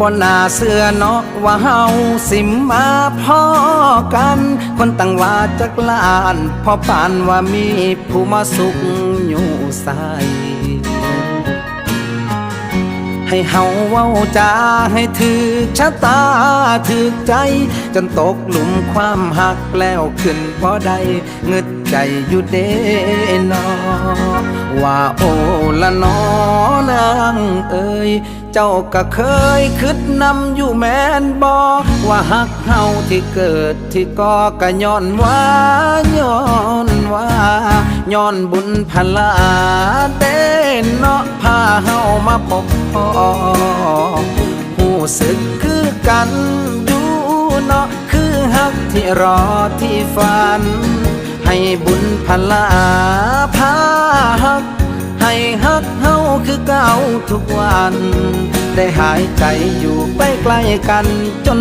บ่น่าเสื้อเนาะว่าเฮาสิมาพ่อกัน คนตั้งว่าจักลาน พอปานว่ามีผู้มาสุขอยู่ใส ให้เฮาเว้าจาให้ถือชะตาถือใจ จนตกหลุมความหักแล้วขึ้นพอได้เงึดใจอยู่เด้นอว่าโอละนอนางเอ่ยเจ้าก็เคยคิดนำอยู่แม่นบอว่าหักเฮาที่เกิดที่ก่อก็ย้อนว่าย้อนว่าย้อนบุญพลาเต มาพบพ่อหูสึกคือกันดูเนาะคือฮักที่รอที่ฝัน ให้บุญพลาพาฮัก ให้ฮักเฮาคือเก่าทุกวัน ได้หายใจอยู่ใกล้กันจน